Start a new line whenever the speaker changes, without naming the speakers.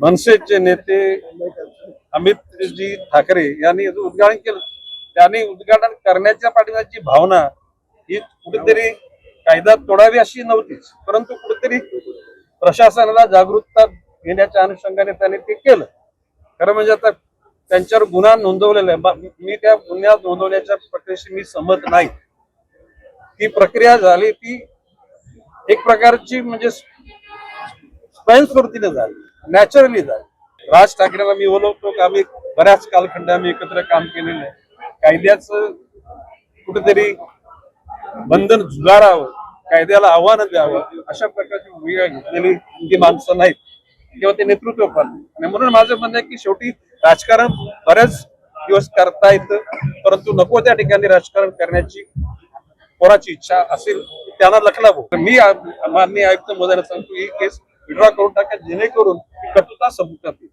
मनसेचे नेते अमितजी ठाकरे यांनी उद्घाटन केलं त्यांनी उद्घाटन करण्याच्या पाठीमागची भावना ही कुठेतरी कायदा तोडावी अशी नव्हतीच परंतु कुठेतरी प्रशासनाला जागरूकता घेण्याच्या अनुषंगाने त्यांनी ते केलं खरं म्हणजे आता त्यांच्यावर गुन्हा नोंदवलेला आहे मी त्या गुन्ह्या नोंदवण्याच्या प्रक्रियेशी मी सहमत नाही ती प्रक्रिया झाली ती एक प्रकारची म्हणजे स्वयंस्फूर्तीने झाली नॅचरली झाली राज ठाकरेला मी बोलवतो की? आम्ही बऱ्याच कालखंड आम्ही एकत्र काम केलेलं आहे. कायद्याचं कुठेतरी बंधन झुगारावं कायद्याला आव्हान द्यावं अशा प्रकारची भूमिका घेतलेली ती माणसं नाहीत. किंवा ते नेतृत्व पण. आणि म्हणून माझं म्हणणं आहे की शेवटी राजकारण बऱ्याच दिवस करता येतं परंतु नको त्या ठिकाणी राजकारण करण्याची कोणाची इच्छा असेल त्यांना लखलावं. मी माननीय आयुक्त महोदयांना सांगतो ही केस विड्रॉ करून टाका जेणेकरून capacitação do capítulo.